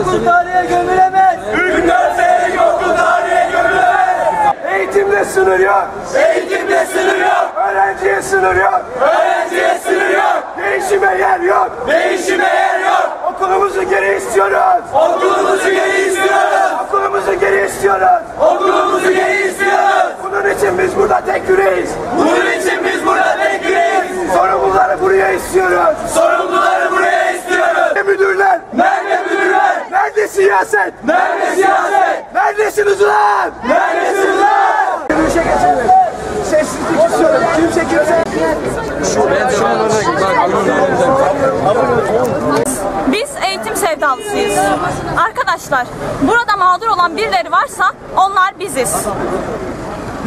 okul tarihe gömülemez. Hükümdar Seyir okul tarihe gömülemez. Eğitimde sınır yok. Eğitimde sınır yok. Öğrenciye sınır yok. Öğrenciye sınır yok. Değişime yer yok. Değişime yer yok. Okulumuzu geri istiyoruz. Okulumuzu geri istiyoruz. Okulumuzu geri istiyoruz. Okulumuzu geri istiyoruz. Bunun için biz burada tek yüreğiz. Bunun için biz burada bekliyoruz. Sorumluları buraya istiyoruz. Sorumluları buraya istiyoruz. Nerede müdürler? Nerede müdürler? Nerede siyaset? Nerede siyaset? Neredesiniz ulan? Neredesiniz lan? Yürüyüşe geçelim. Sessizlik istiyorum. Kimse kimse. Biz eğitim sevdalısıyız. Arkadaşlar, burada mağdur olan birileri varsa onlar biziz.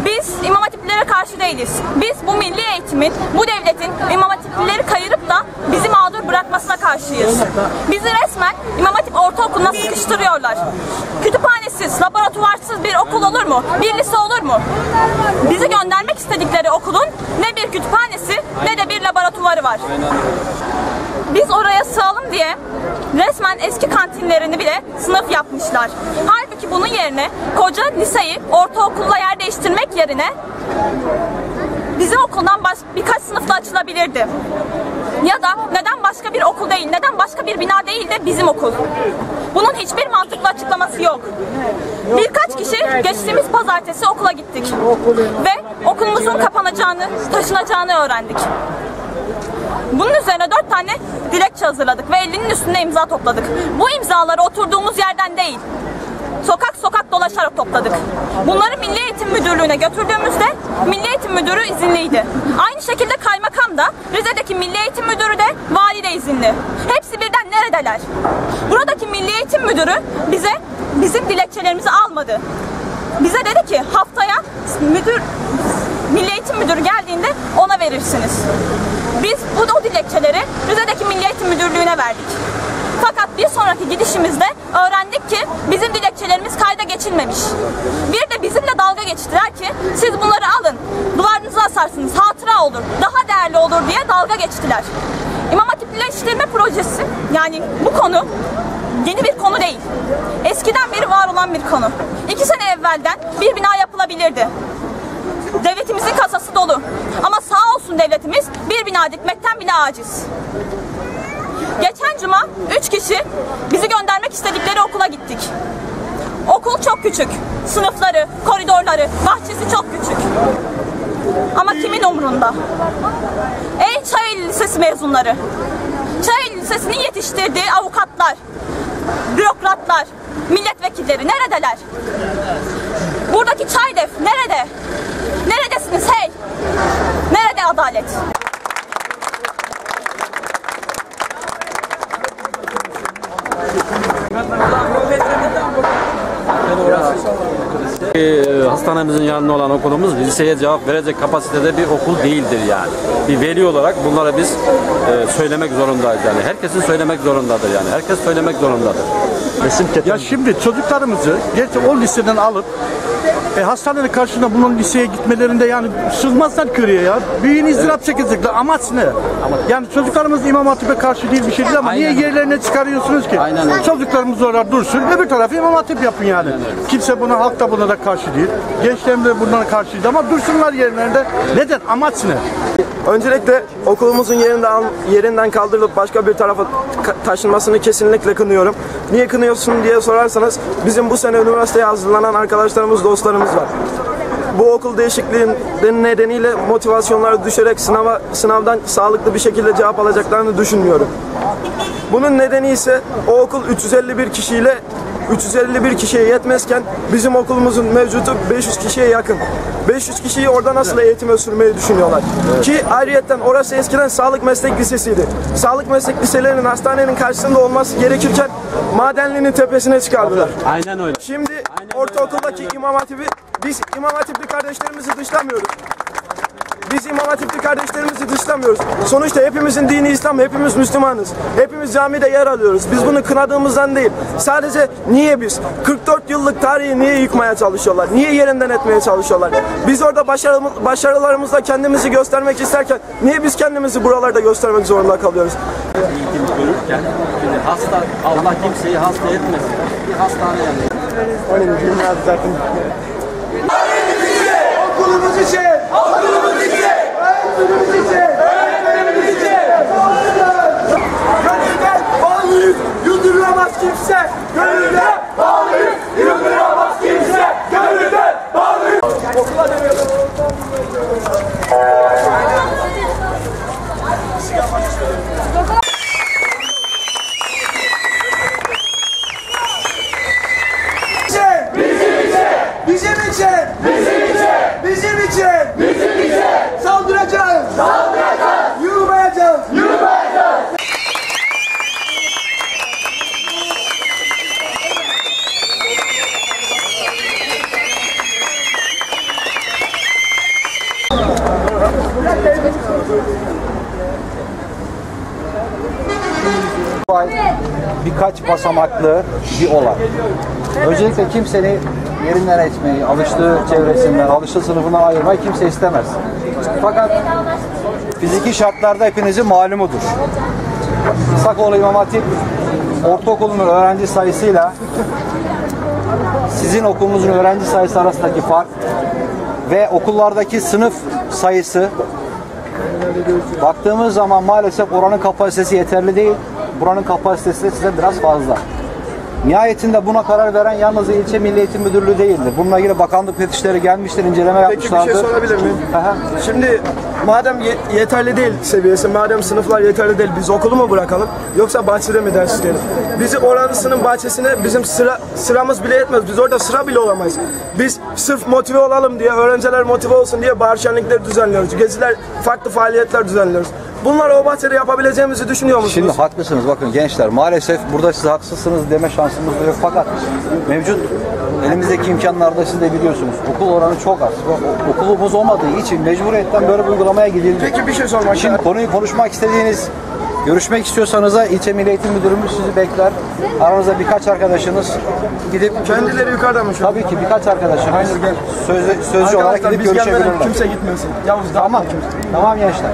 Biz imam hatiplere karşı değiliz. Biz bu milli eğitimin, bu devletin imam hatipleri kayırıp da bizi mağdur bırakmasına karşıyız. Bizi resmen imam hatip ortaokuluna sıkıştırıyorlar. Kütüphanesiz, laboratuvarsız bir okul olur mu? Bir lise olur mu? Bizi göndermek istedikleri okulun ne bir kütüphanesi ne de bir laboratuvarı var. Biz oraya sığalım diye resmen eski kantinlerini bile sınıf yapmışlar. Halbuki bunun yerine koca liseyi ortaokulla yer değiştirmek yerine bizim okuldan birkaç sınıfla açılabilirdi. Ya da neden bir okul değil, neden başka bir bina değil de bizim okul? Bunun hiçbir mantıklı açıklaması yok. Birkaç kişi geçtiğimiz pazartesi okula gittik. Ve okulumuzun kapanacağını, taşınacağını öğrendik. Bunun üzerine dört tane dilekçe hazırladık ve 50'nin üstünde imza topladık. Bu imzaları oturduğumuz yerden değil, sokak sokak dolaşarak topladık. Bunları Milli Eğitim Müdürlüğü'ne götürdüğümüzde Milli Eğitim Müdürü izinliydi. Aynı şekilde kaymakam da, Rize'deki Milli Eğitim Müdürü de, vali de izinli. Hepsi birden neredeler? Buradaki Milli Eğitim Müdürü bize bizim dilekçelerimizi almadı. Bize dedi ki haftaya müdür Milli Eğitim Müdürü geldiğinde ona verirsiniz. Biz bu o dilekçeleri Rize'deki Milli Eğitim Müdürlüğü'ne verdik. Fakat bir sonraki gidişimizde öğrendik ki bizim dilekçelerimiz geçilmemiş. Bir de bizimle dalga geçtiler ki siz bunları alın, duvarınıza asarsınız, hatıra olur, daha değerli olur diye dalga geçtiler. İmam Hatipleştirme projesi yani bu konu yeni bir konu değil. Eskiden beri var olan bir konu. İki sene evvelden bir bina yapılabilirdi. Devletimizin kasası dolu. Ama sağ olsun devletimiz bir bina dikmekten bile aciz. Geçen cuma üç kişi bizi göndermek istedikleri okula gittik. Okul çok küçük. Sınıfları, koridorları, bahçesi çok küçük. Ama kimin umrunda? Ey Çayeli Lisesi mezunları! Çayeli Lisesi'nin yetiştirdiği avukatlar, bürokratlar, milletvekilleri neredeler? Buradaki Çaydef nerede? Neredesiniz hey? Nerede adalet? Ee, hastanemizin yanında olan okulumuz liseye cevap verecek kapasitede bir okul değildir yani. Bir veli olarak bunlara biz e, söylemek zorundayız yani. Herkesin söylemek zorundadır yani. Herkes söylemek zorundadır. Ya şimdi çocuklarımızı gerçi o liseden alıp e, hastanenin karşısında bunun liseye gitmelerinde yani sığmazlar köriye ya. Büyüğün izdırap çekecekler. Amaç ne? Yani çocuklarımız İmam Hatip'e karşı değil bir şey değil ama niye Aynen. yerlerine çıkarıyorsunuz ki? Aynen öyle. Çocuklarımız orada dursun. Öbür tarafı İmam Hatip yapın yani. Kimse buna halk da buna da karşı değil. Gençlerim de buna karşı değil ama dursunlar yerlerinde. Neden? Amaç ne? Öncelikle okulumuzun yerinden, yerinden kaldırılıp başka bir tarafa taşınmasını kesinlikle kınıyorum. Niye kınıyorsun diye sorarsanız bizim bu sene üniversiteye hazırlanan arkadaşlarımız, dostlarımız var. Bu okul değişikliğinin nedeniyle motivasyonları düşerek sınava sınavdan sağlıklı bir şekilde cevap alacaklarını düşünmüyorum. Bunun nedeni ise o okul 351 kişiyle 351 kişiye yetmezken bizim okulumuzun mevcutu 500 kişiye yakın. 500 kişiyi orada nasıl eğitime sürmeyi düşünüyorlar? Ki ayrıyetten orası eskiden sağlık meslek lisesiydi. Sağlık meslek liselerinin hastanenin karşısında olması gerekirken madenlinin tepesine çıkardılar. Aynen öyle. Şimdi ortaokuldaki İmam Hatip'i biz İmam Hatipli kardeşlerimizi dışlamıyoruz. Biz İmam Hatipli kardeşlerimizi dışlamıyoruz. Sonuçta hepimizin dini İslam, hepimiz Müslümanız. Hepimiz camide yer alıyoruz. Biz bunu kınadığımızdan değil. Sadece niye biz? 44 yıllık tarihi niye yıkmaya çalışıyorlar? Niye yerinden etmeye çalışıyorlar? Biz orada başarımız, başarılarımızla kendimizi göstermek isterken niye biz kendimizi buralarda göstermek zorunda kalıyoruz? eğitim şimdi hasta Allah kimseyi hasta etmesin. Bir hastane yani. Okulumuz için. Thank you. Olay birkaç basamaklı bir olay. Öncelikle kimsenin yerinden etmeyi, alıştığı çevresinden, alıştığı sınıfından ayırmayı kimse istemez. Fakat fiziki şartlarda hepinizin malumudur. Sakoğlu İmam Hatip ortaokulunun öğrenci sayısıyla sizin okulunuzun öğrenci sayısı arasındaki fark ve okullardaki sınıf sayısı Baktığımız zaman maalesef oranın kapasitesi yeterli değil. Buranın kapasitesi de size biraz fazla. Nihayetinde buna karar veren yalnız ilçe Milli Eğitim Müdürlüğü değildir. Bununla ilgili bakanlık müfettişleri gelmiştir, inceleme Peki bir yapmışlardır. şey sorabilir miyim? Aha. Şimdi madem ye- yeterli değil seviyesi, madem sınıflar yeterli değil biz okulu mu bırakalım yoksa bahçede mi ders işleyelim? Bizi oranlısının bahçesine bizim sıra sıramız bile yetmez. Biz orada sıra bile olamayız. Biz sırf motive olalım diye, öğrenciler motive olsun diye bahar şenlikleri düzenliyoruz. Geziler, farklı faaliyetler düzenliyoruz. Bunları o bahçede yapabileceğimizi düşünüyor musunuz? Şimdi haklısınız bakın gençler maalesef burada siz haksızsınız deme şansımız yok fakat mevcut elimizdeki imkanlarda siz de biliyorsunuz okul oranı çok az. Okulumuz olmadığı için mecburiyetten böyle bir uygulamaya gidildi. Peki bir şey sormak Şimdi konuyu konuşmak istediğiniz, görüşmek istiyorsanız da ilçe Milli Eğitim Müdürümüz sizi bekler. Aranızda birkaç arkadaşınız gidip Kendileri yukarıda mı şu an? Tabii ki birkaç arkadaşınız sözlü, sözcü olarak gidip görüşebilirler. kimse gitmesin. Yavuz Tamam. Tamam gençler.